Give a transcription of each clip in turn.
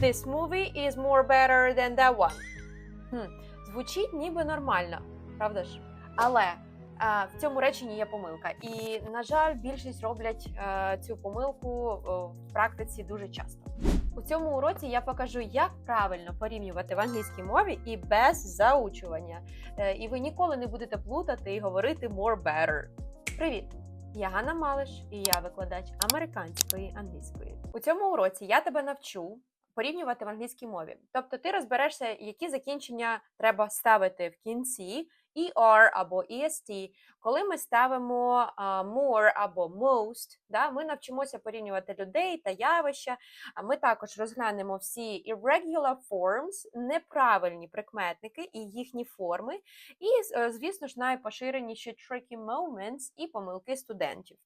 This movie is more better than that one. Хм, звучить ніби нормально, правда ж? Але е, в цьому реченні є помилка. І, на жаль, більшість роблять е, цю помилку е, в практиці дуже часто. У цьому уроці я покажу, як правильно порівнювати в англійській мові і без заучування. І ви ніколи не будете плутати і говорити more better. Привіт! Я Ганна Малиш, і я викладач американської англійської. У цьому уроці я тебе навчу порівнювати в англійській мові. Тобто ти розберешся, які закінчення треба ставити в кінці, ER або EST. Коли ми ставимо more або most, да, ми навчимося порівнювати людей та явища. Ми також розглянемо всі irregular forms, неправильні прикметники і їхні форми, і, е, звісно ж, найпоширеніші tricky moments і помилки студентів.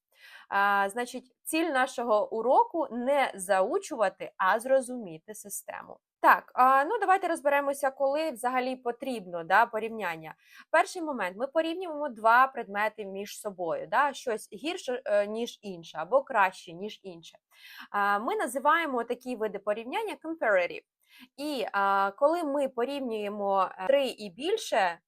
А, значить, ціль нашого уроку не заучувати, а зрозуміти систему. Так, ну давайте розберемося, коли взагалі потрібно да, порівняння. Перший момент ми порівнюємо два предмети між собою, да, щось гірше, е, ніж інше, або краще, ніж інше. Ми називаємо такі види порівняння comparative. І а, коли ми порівнюємо е, три і більше е,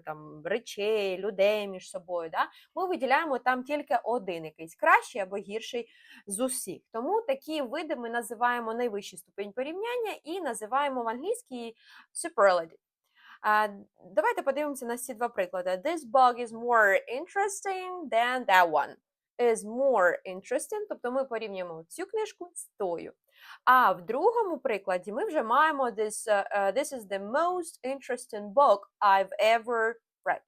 там, речей, людей між собою, да, ми виділяємо там тільки один якийсь кращий або гірший з усіх. Тому такі види ми називаємо найвищий ступень порівняння і називаємо в англійській superlative. А, давайте подивимося на ці два приклади. This bug is more interesting than that one. Is more interesting, тобто ми порівнюємо цю книжку з тою. А в другому прикладі ми вже маємо this, uh, this is the most interesting book I've ever read.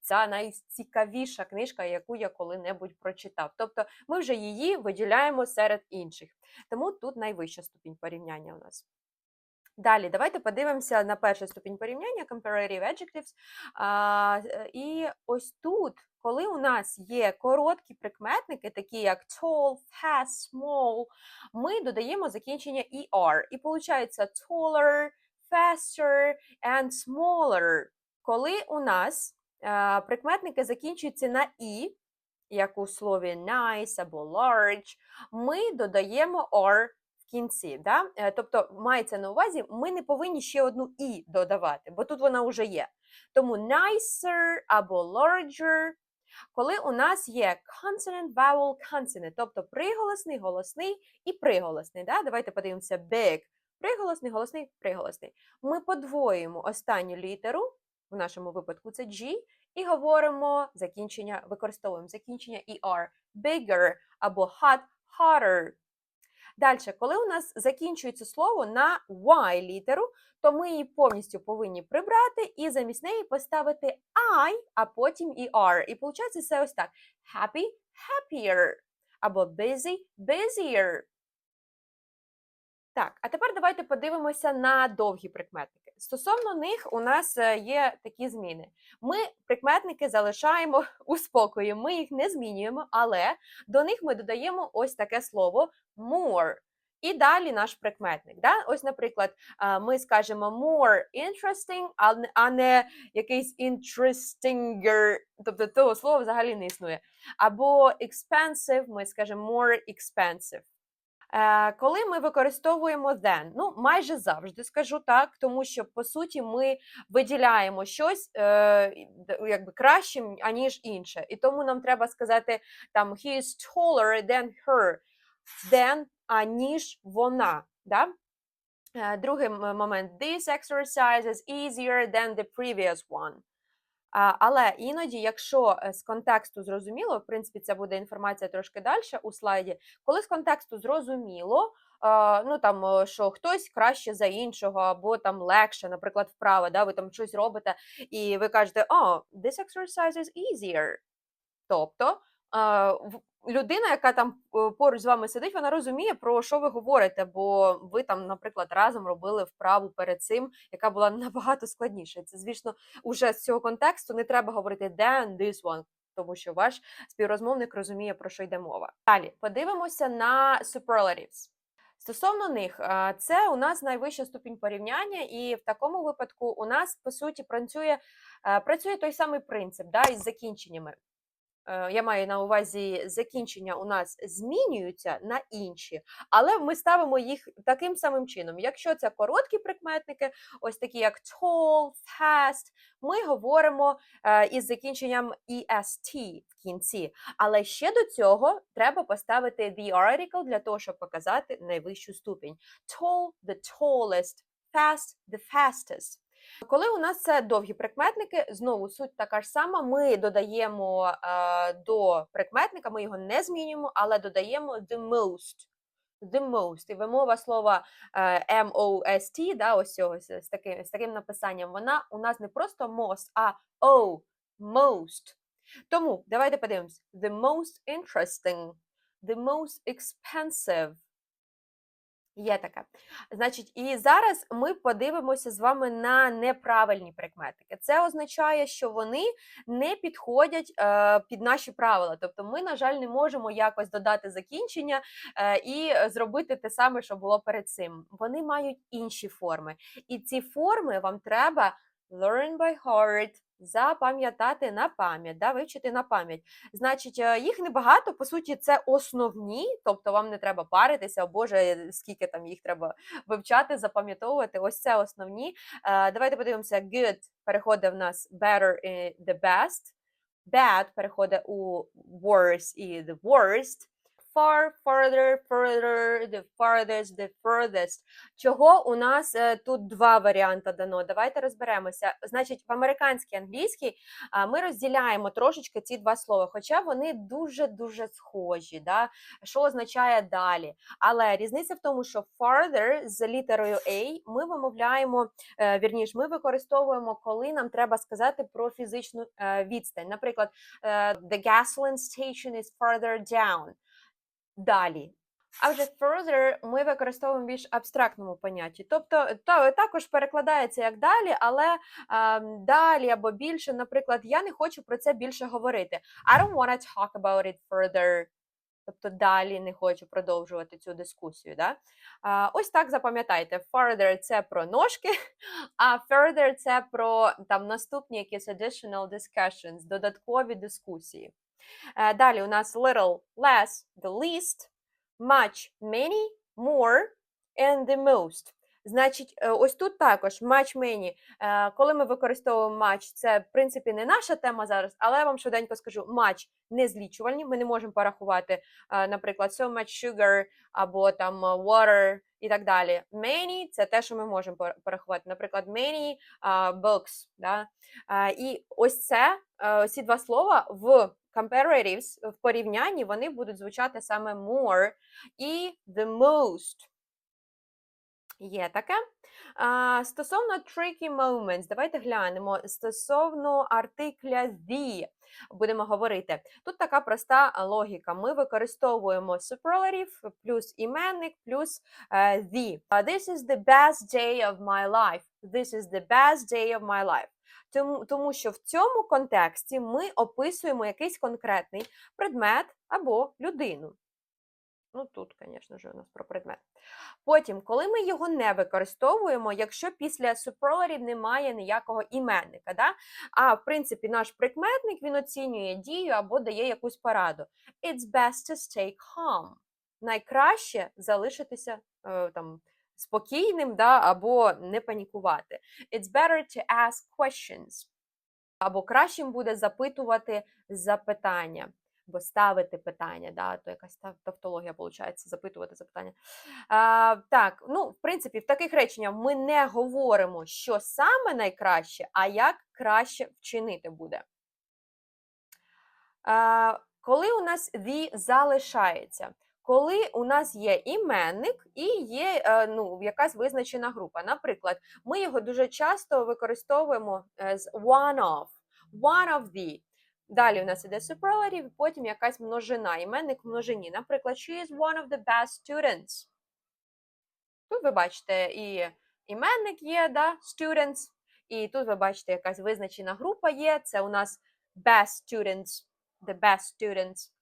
Це найцікавіша книжка, яку я коли-небудь прочитав. Тобто ми вже її виділяємо серед інших. Тому тут найвища ступінь порівняння у нас. Далі, давайте подивимося на перший ступінь порівняння comparative adjectives. А, е, і ось тут, коли у нас є короткі прикметники, такі як tall, fast, small, ми додаємо закінчення er. І виходить taller, faster and smaller. Коли у нас а, прикметники закінчуються на і, як у слові nice або large, ми додаємо в кінці. Да? Е, Тобто мається на увазі, ми не повинні ще одну і додавати, бо тут вона вже є. Тому nicer або larger, коли у нас є consonant, vowel, consonant, тобто приголосний, голосний і приголосний. Да? Давайте подивимося big. Приголосний, голосний, приголосний. Ми подвоюємо останню літеру, в нашому випадку це G, і говоримо закінчення, використовуємо закінчення ER, bigger або hot, hotter. Далі, коли у нас закінчується слово на Y літеру, то ми її повністю повинні прибрати і замість неї поставити I, а потім ER. І виходить це ось так: happy, happier, або busy, busier. Так, а тепер давайте подивимося на довгі прикметники. Стосовно них у нас е, є такі зміни. Ми прикметники залишаємо у спокої, ми їх не змінюємо, але до них ми додаємо ось таке слово more. І далі наш прикметник. Да? Ось, наприклад, ми скажемо more interesting, а не- якийсь interestinger, тобто того слова взагалі не існує. Або expensive, ми скажемо more expensive. Е, Коли ми використовуємо then, ну майже завжди скажу так, тому що по суті ми виділяємо щось е, якби кращим, аніж інше. І тому нам треба сказати там he is taller than her, than, аніж вона. Да? Е, Другий момент this exercise is easier than the previous one. Але іноді, якщо е, з контексту зрозуміло, в принципі, це буде інформація трошки далі у слайді. Коли з контексту зрозуміло, е, ну там що хтось краще за іншого, або там легше, наприклад, вправа, да, ви там щось робите, і ви кажете, oh, this exercise is easier. Тобто людина, яка там е, поруч з вами сидить, вона розуміє, про що ви говорите, бо ви там, наприклад, разом робили вправу перед цим, яка була набагато складніша. Це, звісно, уже з цього контексту не треба говорити than this one, тому що ваш співрозмовник розуміє, про що йде мова. Далі подивимося на superlatives. Стосовно них, це у нас найвища ступінь порівняння, і в такому випадку у нас по суті працює, е, працює той самий принцип да, із закінченнями. Е, я маю на увазі закінчення у нас змінюються на інші, але ми ставимо їх таким самим чином. Якщо це короткі прикметники, ось такі як tall, fast, ми говоримо е, із закінченням est в кінці. Але ще до цього треба поставити the article для того, щоб показати найвищу ступінь. Tall, the tallest, fast, the fastest. Коли у нас це довгі прикметники, знову суть така ж сама. Ми додаємо е, до прикметника, ми його не змінюємо, але додаємо the most. The most. І вимова слова е, M-O-S-T, да, ось цього, з, таким, з таким написанням, вона у нас не просто most, а O, most. Тому давайте подивимось. The most interesting, the most expensive. Є таке. Значить, і зараз ми подивимося з вами на неправильні прикметники. Це означає, що вони не підходять е, під наші правила. Тобто, ми, на жаль, не можемо якось додати закінчення е, і зробити те саме, що було перед цим. Вони мають інші форми. І ці форми вам треба learn by heart, запам'ятати на пам'ять, да, вивчити на пам'ять. Значить, е, їх небагато, по суті, це основні, тобто вам не треба паритися, о Боже, скільки там їх треба вивчати, запам'ятовувати. Ось це основні. Е, Давайте подивимося, good переходить в нас better і the best, bad переходить у worse і the worst. Far, farther, further, the farthest, the furthest. Чого у нас е, тут два варіанти дано? Давайте розберемося. Значить, в американській англійській ми розділяємо трошечки ці два слова, хоча вони дуже-дуже схожі. Да? Що означає далі? Але різниця в тому, що farther з літерою A ми вимовляємо, е, вірніш, ми використовуємо, коли нам треба сказати про фізичну е, відстань. Наприклад, the gasoline station is farther down. Далі. А вже further ми використовуємо більш абстрактному понятті. Тобто та, також перекладається як далі, але а, далі або більше, наприклад, я не хочу про це більше говорити. I don't want to talk about it further. Тобто далі не хочу продовжувати цю дискусію. Да? А, ось так запам'ятайте. Further – це про ножки, а further – це про там наступні якісь additional discussions, додаткові дискусії. Е, Далі у нас little, less, the least, much, many, more and the most. Значить, е, ось тут також much, many. Е, Коли ми використовуємо much, це в принципі не наша тема зараз, але я вам швиденько скажу, much не злічувальні. Ми не можемо порахувати, е, наприклад, so much sugar або там water і так далі. Many – це те, що ми можемо порахувати. Наприклад, many books. Да? І ось це, ці два слова в comparatives, в порівнянні, вони будуть звучати саме more і the most. Є таке. А, стосовно tricky moments, давайте глянемо. Стосовно артикля the будемо говорити. Тут така проста логіка. Ми використовуємо superlative плюс іменник плюс е, the. This is the best day of my life. This is the best day of my life. Тому, тому що в цьому контексті ми описуємо якийсь конкретний предмет або людину. Ну, тут, звісно ж, у нас про предмет. Потім, коли ми його не використовуємо, якщо після superlative немає ніякого іменника, да? а в принципі наш прикметник він оцінює дію або дає якусь пораду. It's best to stay calm. Найкраще залишитися е, там, спокійним да? або не панікувати. It's better to ask questions. Або кращим буде запитувати запитання або ставити питання, да, то якась тавтологія виходить, запитувати запитання. А, так, ну, в принципі, в таких реченнях ми не говоримо, що саме найкраще, а як краще вчинити буде. А, коли у нас the залишається? Коли у нас є іменник і є е, ну, якась визначена група. Наприклад, ми його дуже часто використовуємо е, з one of, one of the. Далі у нас іде superlative, потім якась множина, іменник в множині. Наприклад, she is one of the best students. Тут ви бачите і іменник є, да, students, і тут ви бачите, якась визначена група є. Це у нас best students, the best students.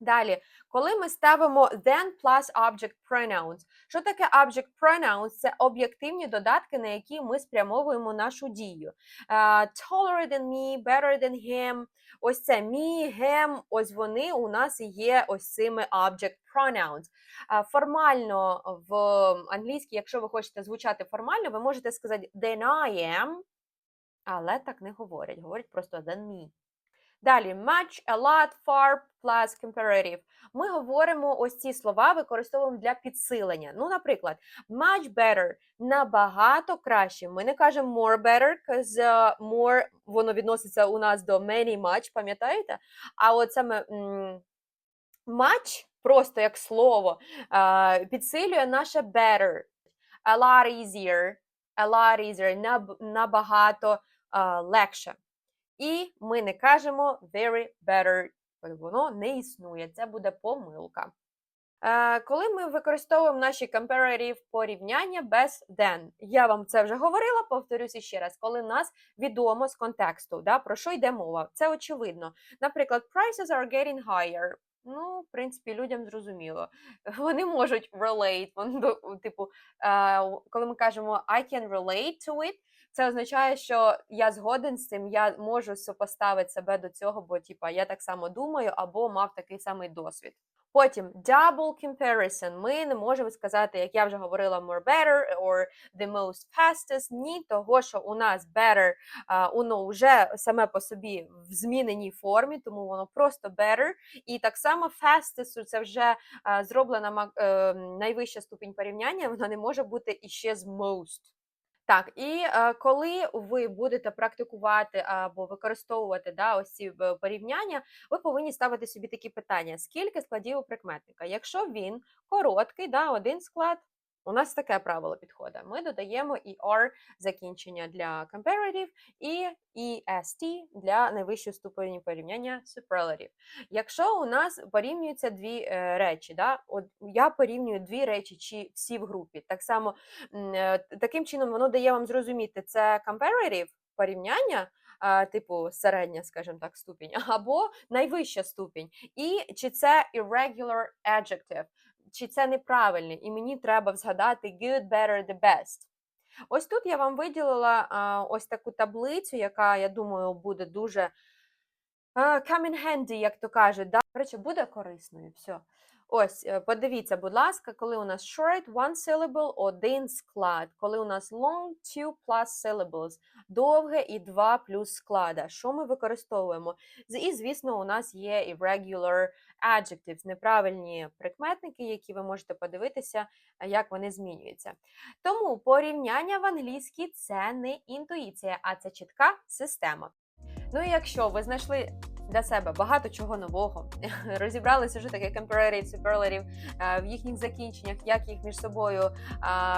Далі, коли ми ставимо then plus object pronouns. Що таке object pronouns? Це об'єктивні додатки, на які ми спрямовуємо нашу дію. Е, taller than me, better than him. Ось це me, him, ось вони у нас є ось цими object pronouns. Е, Формально в англійській, якщо ви хочете звучати формально, ви можете сказати than I am, але так не говорять. Говорять просто than me. Далі much, a lot, far, plus comparative. Ми говоримо ось ці слова, використовуємо для підсилення. Ну, наприклад, much better набагато краще. Ми не кажемо more better, because uh, more воно відноситься у нас до many much, пам'ятаєте? А от саме much, просто як слово, е, підсилює наше better. A lot easier, a lot easier, наб- набагато е, легше. І ми не кажемо very better, воно не існує. Це буде помилка. Е, коли ми використовуємо наші comparative порівняння без then, я вам це вже говорила, повторюся ще раз, коли нас відомо з контексту, да, про що йде мова. Це очевидно. Наприклад, prices are getting higher. Ну, в принципі, людям зрозуміло. Вони можуть relate. Типу, е, коли ми кажемо I can relate to it, це означає, що я згоден з цим, я можу супоставити себе до цього, бо типа я так само думаю, або мав такий самий досвід. Потім double comparison. Ми не можемо сказати, як я вже говорила, more better or the most fastest. Ні, того, що у нас better, воно вже саме по собі в зміненій формі, тому воно просто better. І так само fastest це вже зроблена ма- е, найвища ступінь порівняння, вона не може бути іще з most. Так, і е, коли ви будете практикувати або використовувати да, ось ці е, порівняння, ви повинні ставити собі такі питання: скільки складів у прикметника? Якщо він короткий, да, один склад, у нас таке правило підходить. Ми додаємо ER закінчення для comparative і EST для найвищого ступені порівняння superlative. Якщо у нас порівнюються дві е, речі, да, от я порівнюю дві речі, чи всі в групі, так само е, таким чином воно дає вам зрозуміти, це comparative порівняння, типу середня, скажімо так, ступінь, або найвища ступінь, і чи це irregular adjective, чи це неправильно, і мені треба згадати good, better, the best. Ось тут я вам виділила а, ось таку таблицю, яка, я думаю, буде дуже а, come in handy, як то кажуть. Да? речі, буде корисною. Все. Ось, е, подивіться, будь ласка, коли у нас short, one syllable, один склад. Коли у нас long, two plus syllables, довге і два плюс склада. Що ми використовуємо? І, звісно, у нас є irregular adjectives, неправильні прикметники, які ви можете подивитися, е, як вони змінюються. Тому порівняння в англійській це не інтуїція, а це чітка система. Ну і якщо ви знайшли для себе багато чого нового, розібралися, сюжети таке comparative, superlative е, в їхніх закінченнях, як їх між собою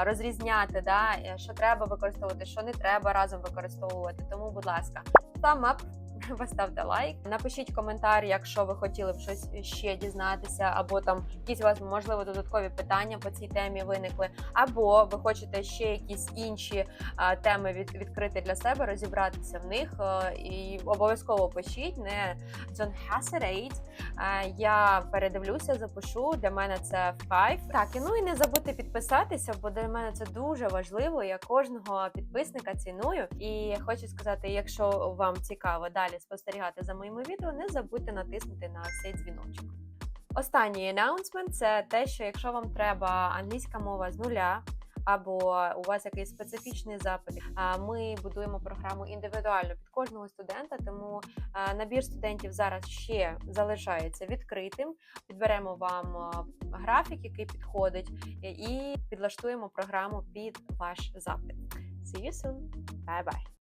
розрізняти, да, е, що треба використовувати, що не треба разом використовувати. Тому, будь ласка, сам поставте лайк, напишіть коментар, якщо ви хотіли б щось ще дізнатися, або там якісь у вас можливо додаткові питання по цій темі виникли, або ви хочете ще якісь інші а, теми від, відкрити для себе, розібратися в них. е, І обов'язково пишіть, не don't hesitate. Е, Я передивлюся, запишу. Для мене це в кайф. Так, і ну і не забудьте підписатися, бо для мене це дуже важливо. Я кожного підписника ціную. І хочу сказати, якщо вам цікаво далі спостерігати за моїми відео, не забудьте натиснути на цей дзвіночок. Останній announcement – це те, що якщо вам треба англійська мова з нуля. Або у вас якийсь специфічний запит, ми будуємо програму індивідуально під кожного студента. Тому набір студентів зараз ще залишається відкритим. Підберемо вам графік, який підходить, і підлаштуємо програму під ваш запит. See you soon! Bye-bye!